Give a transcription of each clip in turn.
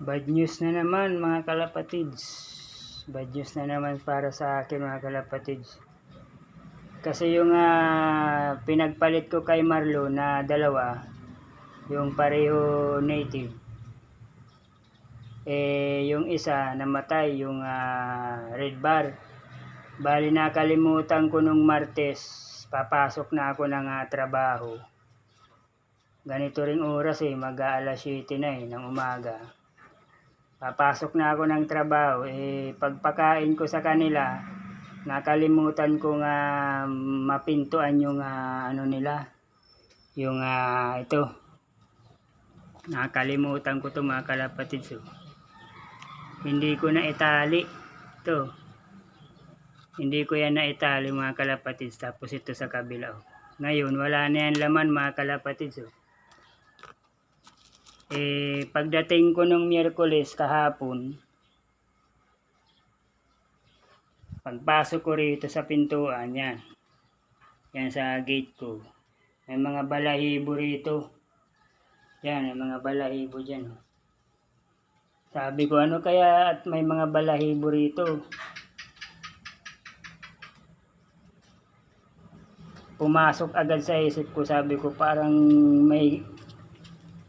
Bad news na naman mga kalapatids. Bad news na naman para sa akin mga kalapatids. Kasi yung ah, pinagpalit ko kay Marlo na dalawa, yung pareho native, eh yung isa namatay, yung ah, red bar. Bali nakalimutan ko nung Martes, papasok na ako ng ah, trabaho. Ganito ring oras eh, mag alas 7 na eh, ng umaga. Papasok na ako ng trabaho, eh pagpakain ko sa kanila, nakalimutan ko nga mapintuan yung ah, ano nila, yung ah, ito. Nakalimutan ko to mga kalapatid. So, hindi ko na itali. Ito. Hindi ko yan na itali mga kalapatid. Tapos ito sa kabila. oh. Ngayon, wala na yan laman mga kalapatid. So, eh, pagdating ko nung Miyerkules kahapon, pagpasok ko rito sa pintuan, yan. Yan sa gate ko. May mga balahibo rito. Yan, may mga balahibo dyan. Sabi ko, ano kaya at may mga balahibo rito? Pumasok agad sa isip ko, sabi ko, parang may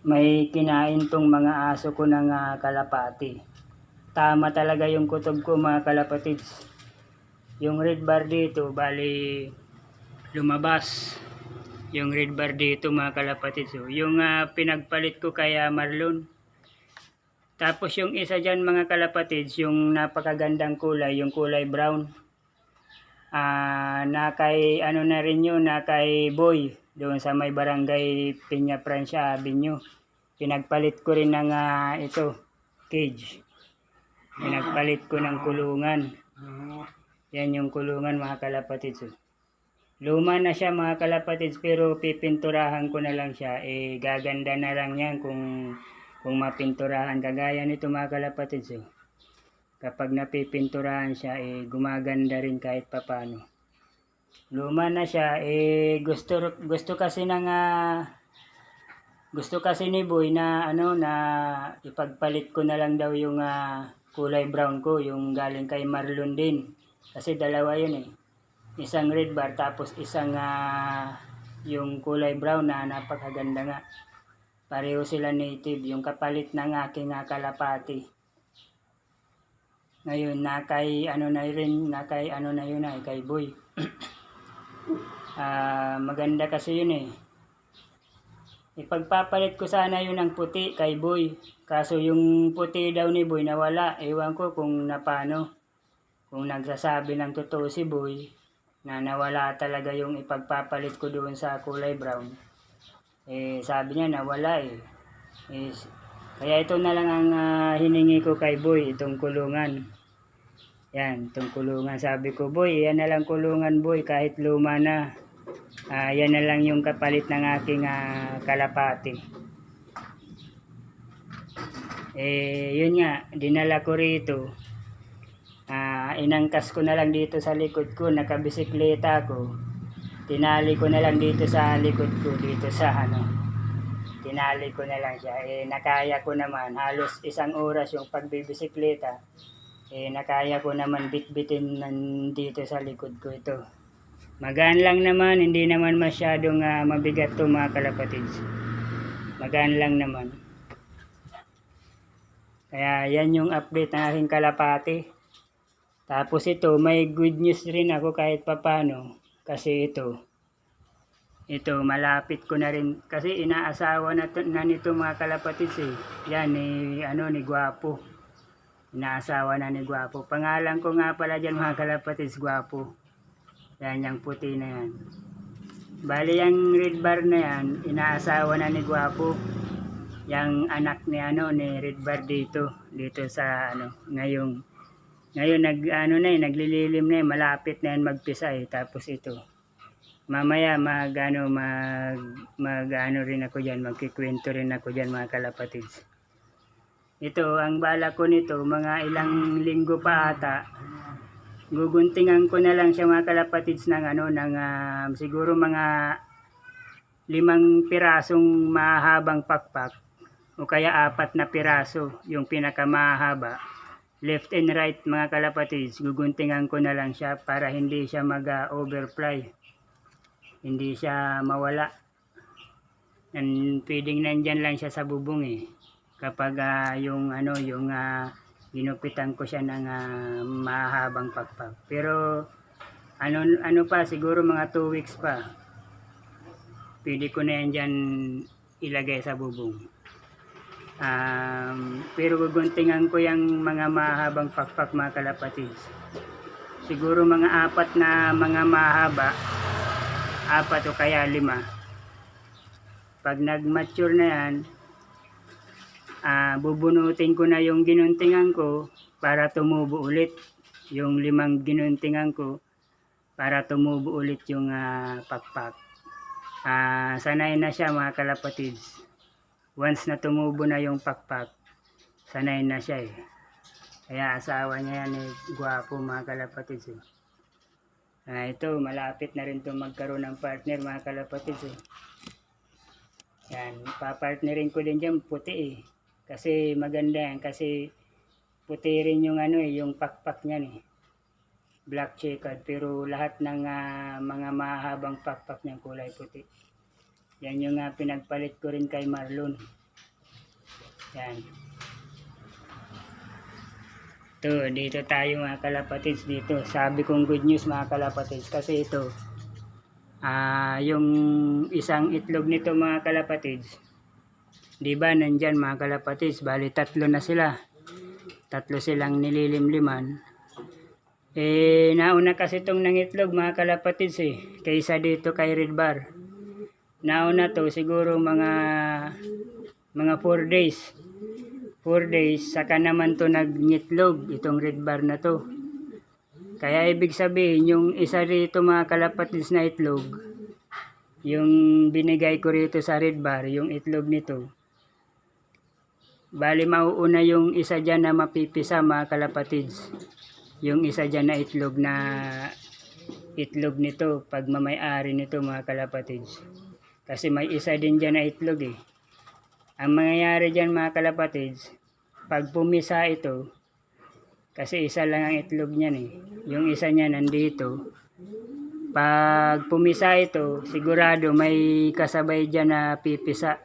may kinain tong mga aso ko ng ah, kalapati. Tama talaga yung kutob ko mga kalapatids. Yung red bar dito, bali lumabas. Yung red bar dito mga kalapatids. So, yung ah, pinagpalit ko kaya Marlon. Tapos yung isa dyan mga kalapatids, yung napakagandang kulay, yung kulay brown. Ah, na kay ano na rin yun, na kay Boy doon sa may barangay Peña Francia Avenue. Pinagpalit ko rin ng ah, ito, cage. Pinagpalit ko ng kulungan. Yan yung kulungan mga kalapatids. oh. Luma na siya mga kalapatids pero pipinturahan ko na lang siya. Eh gaganda na lang yan kung kung mapinturahan kagaya nito mga kalapatids. oh. Kapag napipinturahan siya eh gumaganda rin kahit papano. Luma na siya eh gusto gusto kasi ng ah, gusto kasi ni Boy na ano na ipagpalit ko na lang daw yung ah, kulay brown ko, yung galing kay Marlon din. Kasi dalawa yun eh. Isang red bar tapos isang ah, yung kulay brown na napakaganda nga. Pareho sila native, yung kapalit ng aking ah, kalapati. Ngayon, na kay ano na rin, na kay ano na yun ay kay Boy. Ah, maganda kasi yun eh. Ipagpapalit ko sana yun ng puti kay Boy. Kaso yung puti daw ni Boy nawala. Ewan ko kung napano. Kung nagsasabi ng totoo si Boy na nawala talaga yung ipagpapalit ko doon sa kulay brown. Eh sabi niya nawala eh. eh kaya ito na lang ang ah, hiningi ko kay Boy, itong kulungan. Yan, itong kulungan. Sabi ko, Boy, yan na lang kulungan, Boy, kahit luma na. Ah, yan na lang yung kapalit ng aking ah, kalapati. Eh, yun nga, dinala ko rito. Ah, inangkas ko na lang dito sa likod ko, nakabisikleta ko. Tinali ko na lang dito sa likod ko, dito sa ano. Tinali ko na lang siya. Eh, nakaya ko naman, halos isang oras yung pagbibisikleta. Eh, nakaya ko naman bitbitin nandito sa likod ko ito. Magaan lang naman, hindi naman masyadong ah, mabigat to mga kalapatids. Magaan lang naman. Kaya yan yung update ng aking kalapati. Tapos ito, may good news rin ako kahit papano. Kasi ito, ito, malapit ko na rin. Kasi inaasawa na, to- na nito mga kalapatids eh. Yan, ni, ano, ni Guapo. Inaasawa na ni Guapo. Pangalan ko nga pala dyan mga kalapatids, Guapo. Yan, yung puti na yan. Bali, yung red bar na yan, inaasawa na ni Guapo. Yung anak ni ano ni red bar dito, dito sa ano, ngayong ngayon nag ano na eh, naglililim na eh, malapit na yan magpisa eh. Tapos ito. Mamaya mag ano mag mag ano rin ako diyan, magkikwento rin ako diyan mga kalapatids. Ito, ang bala ko nito, mga ilang linggo pa ata, guguntingan ko na lang siya mga kalapatids ng ano, ng ah, siguro mga limang pirasong mahabang pakpak. o kaya apat na piraso yung pinakamahaba. Left and right mga kalapatids guguntingan ko na lang siya para hindi siya mag ah, overfly hindi siya mawala. And pwedeng nandyan lang siya sa bubong eh. Kapag ah, yung ano yung ah, ginupitan ko siya ng ah, mahabang pakpak pero ano ano pa siguro mga 2 weeks pa pwede ko na yan dyan ilagay sa bubong Um, pero guguntingan ko yung mga mahabang pakpak mga kalapatids. Siguro mga apat na mga mahaba, apat o kaya lima. Pag nag-mature na yan, ah, bubunutin ko na yung ginuntingan ko para tumubo ulit. Yung limang ginuntingan ko para tumubo ulit yung ah, pakpak. Ah, sanay na siya mga kalapatids once na tumubo na yung pakpak, sanay na siya eh. Kaya asawa niya yan eh, gwapo mga kalapatids eh. Ah, ito, malapit na rin to magkaroon ng partner mga kalapatids eh. Yan, papartnerin ko din dyan puti eh. Kasi maganda yan, kasi puti rin yung ano eh, yung pakpak niyan eh. Black checkered, pero lahat ng ah, mga mahabang pakpak niyang kulay puti. Yan yung uh, pinagpalit ko rin kay Marlon. Yan. Ito, dito tayo mga kalapatids dito. Sabi kong good news mga kalapatids kasi ito ah yung isang itlog nito mga kalapatids. 'Di ba nandyan mga kalapatids, bali tatlo na sila. Tatlo silang nililimliman. Eh nauna kasi itong nangitlog mga kalapatids eh. Kaysa dito kay Red Bar. Nauna to siguro mga mga 4 days. 4 days saka naman to nagngitlog itong red bar na to. Kaya ibig sabihin yung isa rito mga kalapatids na itlog yung binigay ko rito sa red bar yung itlog nito bali mauuna yung isa dyan na mapipisa mga kalapatids yung isa dyan na itlog na itlog nito pag mamay-ari nito mga kalapatids kasi may isa din dyan na itlog eh. Ang mangyayari dyan mga kalapatids, pag pumisa ito, kasi isa lang ang itlog niyan eh. Yung isa niya nandito. Pag pumisa ito, sigurado may kasabay dyan na pipisa.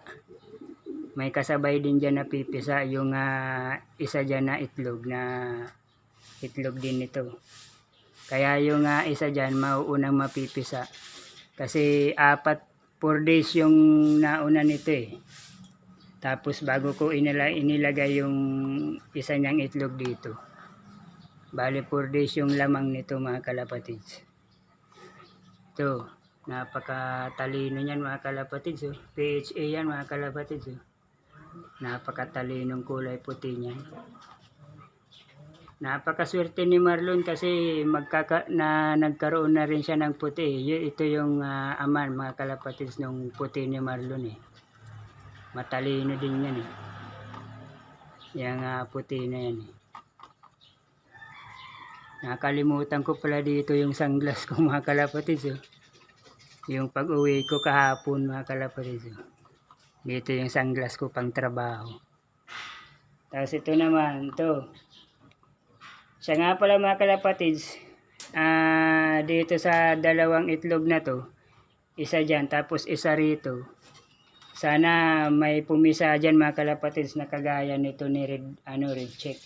May kasabay din dyan na pipisa yung ah, isa dyan na itlog na itlog din nito. Kaya yung ah, isa dyan mauunang mapipisa. Kasi apat 4 days yung nauna nito eh. Tapos bago ko inila, inilagay yung isa niyang itlog dito. Bali 4 days yung lamang nito mga kalapatids. Ito, napakatalino niyan mga kalapatids. Oh. PHA yan mga kalapatids. Oh. Napakatalinong kulay puti niyan. Napakaswerte ni Marlon kasi magkaka na nagkaroon na rin siya ng puti. Ito yung ah, aman mga kalapatids ng puti ni Marlon eh. Matalino din yan eh. Yung ah, puti na yan eh. Nakalimutan ko pala dito yung sunglass ko mga kalapatids oh. Yung pag-uwi ko kahapon mga kalapatids oh. Dito yung sunglass ko pang trabaho. Tapos ito naman, ito. Siya nga pala mga kalapatids, ah dito sa dalawang itlog na to, isa dyan, tapos isa rito. Sana may pumisa dyan mga kalapatids na kagaya nito ni Red, ano, Red Check.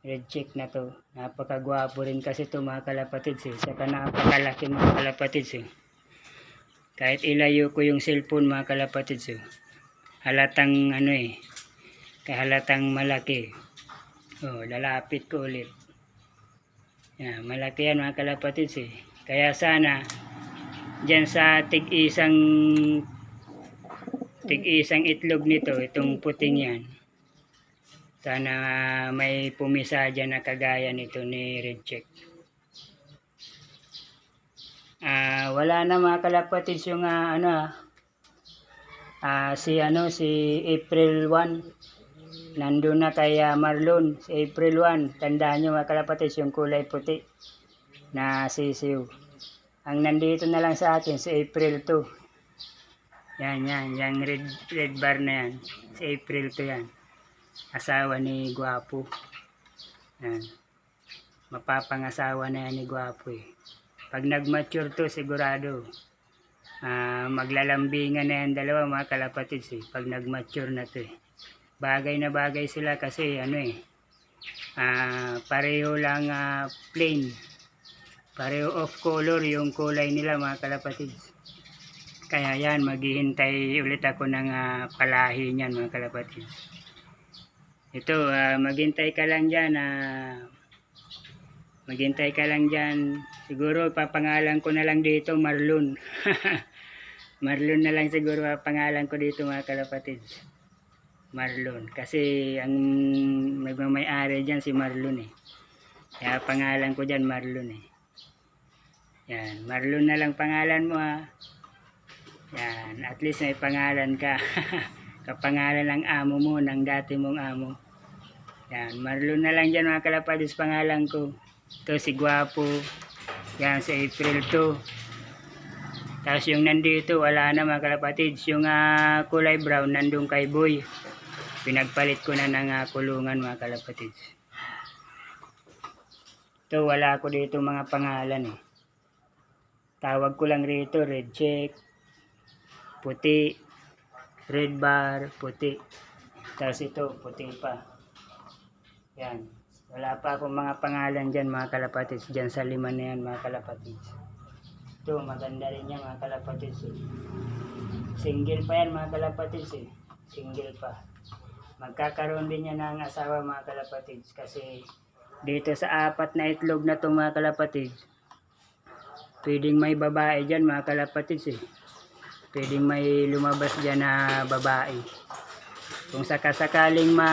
Red Check na to. Napakagwapo rin kasi to mga kalapatids eh. Saka napakalaki mga kalapatids eh. Kahit ilayo ko yung cellphone mga kalapatids eh. Halatang ano eh. Kahalatang malaki. Oh, lalapit ko ulit. Yan, malaki yan mga kalapatids eh. Kaya sana, dyan sa tig-isang tig-isang itlog nito, itong puting yan. Sana may pumisa dyan na kagaya nito ni Red Check. Ah, wala na mga kalapatids yung ah, ano ah, si ano si April 1 nandun na kay ah, Marlon, si April 1. Tandaan nyo mga kalapatids, yung kulay puti na sisiw. Ang nandito na lang sa akin, si April 2. Yan, yan. Yung red, red bar na yan. Sa April to yan. Asawa ni Guapo. Yan. Mapapangasawa na yan ni Guapo eh. Pag nag-mature to, sigurado. ah maglalambingan na yan dalawa mga kalapatids eh. Pag nag-mature na to eh. Bagay na bagay sila kasi ano eh. ah pareho lang ah, plain. Pareho off color yung kulay nila mga kalapatids. Kaya yan, maghihintay ulit ako ng ah, palahi niyan mga kalapatids. Ito, ah, maghintay ka lang dyan. ah, maghintay ka lang dyan. Siguro papangalan ko na lang dito Marlon. Marlon na lang siguro papangalan ko dito mga kalapatids. Marlon. Kasi ang nagmamayari dyan si Marlon eh. Kaya pangalan ko dyan Marlon eh. Yan. Marlon na lang pangalan mo ha. Yan. At least may pangalan ka. Kapangalan ng amo mo, ng dati mong amo. Yan. Marlon na lang dyan mga kalapatids pangalan ko. Ito si Guapo. Yan si April 2. Tapos yung nandito, wala na mga kalapatids. Yung ah, kulay brown, nandun kay Boy. Pinagpalit ko na ng ah, kulungan mga kalapatids. Ito, wala ko dito mga pangalan eh. Tawag ko lang rito, red check, puti, red bar, puti. Tapos ito, puti pa. Yan. Wala pa akong mga pangalan dyan mga kalapatids. Dyan sa lima na yan mga kalapatids. Ito, maganda rin yan mga kalapatids. Eh. Single pa yan mga kalapatids eh. Single pa. Magkakaroon din yan ng asawa mga kalapatids. Kasi dito sa apat na itlog na itong mga kalapatids, pwedeng may babae dyan mga kalapatids eh. Pwedeng may lumabas dyan na babae. Kung sakasakaling ma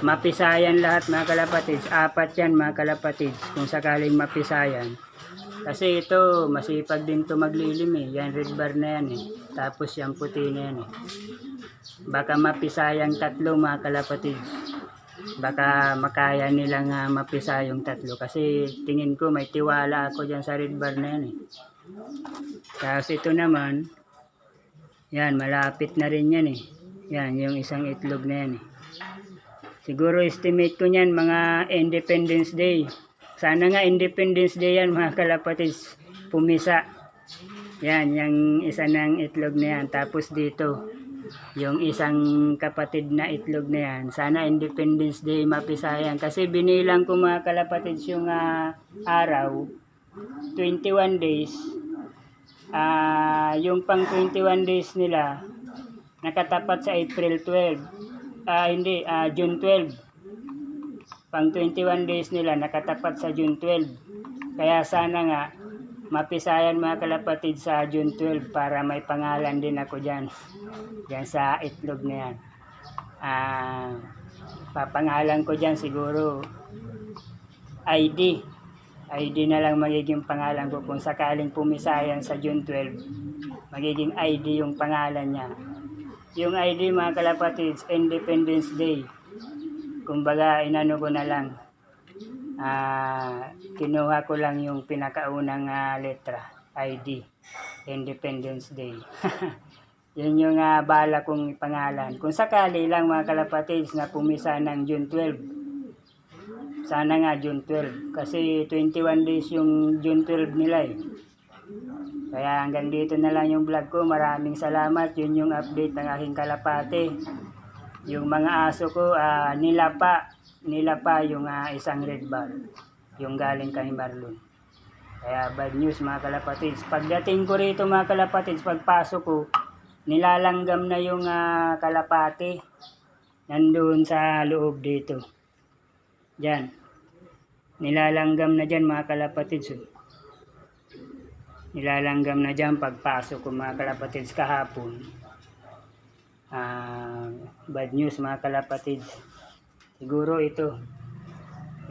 mapisayan lahat mga kalapatids, apat yan mga kalapatids, kung sakaling mapisayan. Kasi ito, masipag din to maglilim eh. Yan red bar na yan eh. Tapos yan puti na yan eh. Baka mapisayang tatlo mga kalapatids. Baka makaya nilang uh, mapisa yung tatlo. Kasi tingin ko may tiwala ako dyan sa red bar na yan eh. Tapos ito naman, yan, malapit na rin yan eh. Yan, yung isang itlog na yan eh. Siguro estimate ko niyan mga Independence Day. Sana nga Independence Day yan mga kalapatids. Pumisa. Yan, yung isa ng itlog na yan. Tapos dito, yung isang kapatid na itlog na yan. Sana Independence Day mapisa yan. Kasi binilang ko mga kalapatids yung ah, araw. 21 days. Ah, yung pang 21 days nila, nakatapat sa April 12. Ah, hindi, ah, June 12. Pang 21 days nila nakatapat sa June 12. Kaya sana nga mapisayan mga kalapatid sa June 12 para may pangalan din ako diyan. Diyan sa itlog na yan. Ah, papangalan ko diyan siguro ID. ID na lang magiging pangalan ko kung sakaling pumisayan sa June 12. Magiging ID yung pangalan niya. Yung ID mga kalapatids, Independence Day. Kumbaga, inano ko na lang. Ah, kinuha ko lang yung pinakaunang ah, letra, ID. Independence Day. Yun yung ah, bala kong pangalan. Kung sakali lang mga kalapatids na pumisa ng June 12. Sana nga June 12. Kasi 21 days yung June 12 nila eh. Kaya hanggang dito na lang yung vlog ko. Maraming salamat. Yun yung update ng aking kalapate. Yung mga aso ko, ah, nilapa. Nilapa yung ah, isang red bar. Yung galing kay Marlon. Kaya bad news mga kalapatids. Pagdating ko rito mga kalapatids, pagpasok ko, nilalanggam na yung ah, kalapate. Nandun sa loob dito. Diyan. Nilalanggam na dyan mga kalapatids. oh. Nilalanggam na dyan pagpasok ko mga kalapatids kahapon. Ah, bad news mga kalapatids. Siguro ito.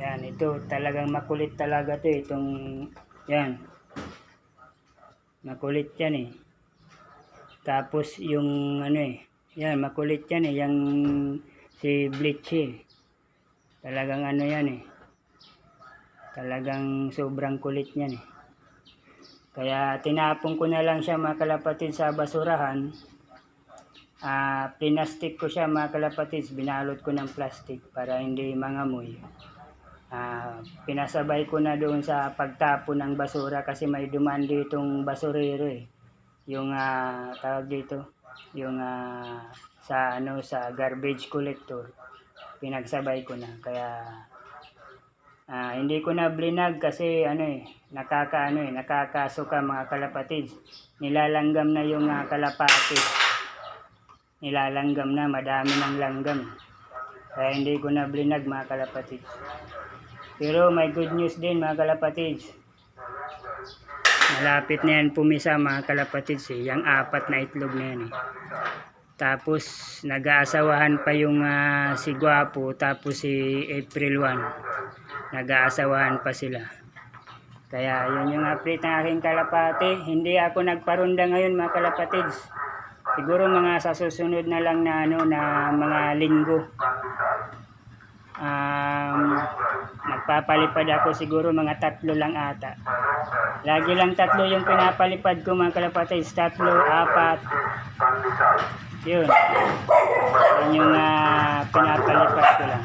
Yan, ito talagang makulit talaga to itong yan. Makulit yan eh. Tapos yung ano eh, yan makulit yan eh, yung si Bleach eh. Talagang ano yan eh. Talagang sobrang kulit niyan eh. Kaya tinapon ko na lang siya mga kalapatid sa basurahan. Ah, pinastik ko siya mga kalapatid, binalot ko ng plastic para hindi mangamoy. Ah, pinasabay ko na doon sa pagtapon ng basura kasi may duman ditong basurero eh. Yung ah, tawag dito, yung ah, sa ano sa garbage collector. Pinagsabay ko na kaya ah, hindi ko na blinag kasi ano eh nakakaano eh nakakasuka mga kalapatids. Nilalanggam na yung ah, kalapati. Nilalanggam na madami ng langgam. Kaya hindi ko na blinag mga kalapatids. Pero may good news din mga kalapatids. Malapit na yan pumisa mga kalapatids eh. Yung apat na itlog na yan eh. Tapos nag-aasawahan pa yung ah, si Guapo tapos si April 1. Nag-aasawahan pa sila. Kaya yun yung update ng aking kalapati. Hindi ako nagparunda ngayon mga kalapatids. Siguro mga sa susunod na lang na ano na mga linggo. Um, nagpapalipad ako siguro mga tatlo lang ata. Lagi lang tatlo yung pinapalipad ko mga kalapatids. Tatlo, apat. Yun. Yun yung ah, pinapalipad ko lang.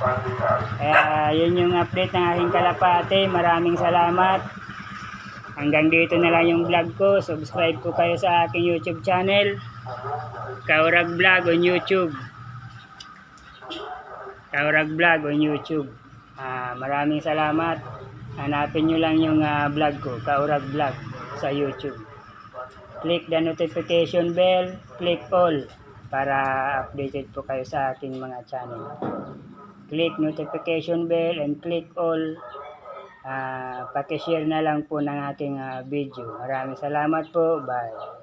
Kaya yun yung update ng aking kalapate. Maraming salamat. Hanggang dito na lang yung vlog ko. Subscribe ko kayo sa aking YouTube channel. Kaurag Vlog on YouTube. Kaurag Vlog on YouTube. Ah, maraming salamat. Hanapin nyo lang yung ah, vlog ko, Kaurag Vlog sa YouTube. Click the notification bell, click all para updated po kayo sa aking mga channel. Click notification bell and click all. Ah, paki-share na lang po ng aking ah, video. Maraming salamat po. Bye.